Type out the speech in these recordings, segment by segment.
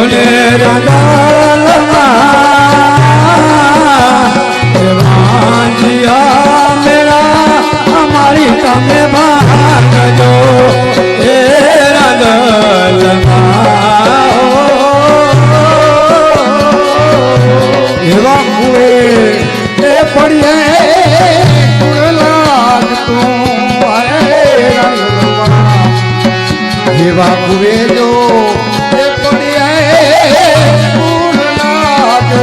ત્યોને રાંધિયા મેળા અમારી તમે ભાગજો હે રંગલમાં એવા કુએ એ જો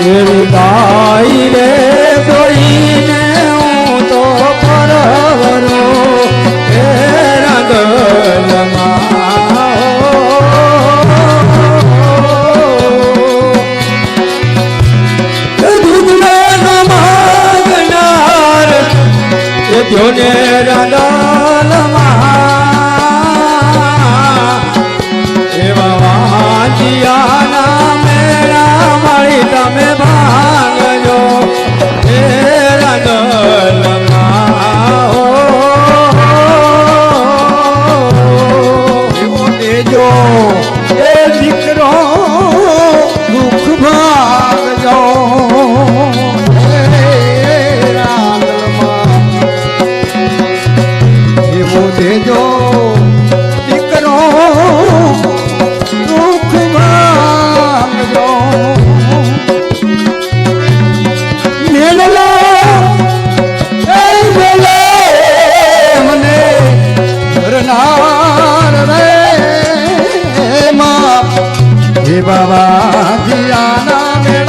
એવી ગાઈ રે જોઈને હું તો પરવરો હે રંગલમાં દૂધને રંગલમાં Baba, Diana, me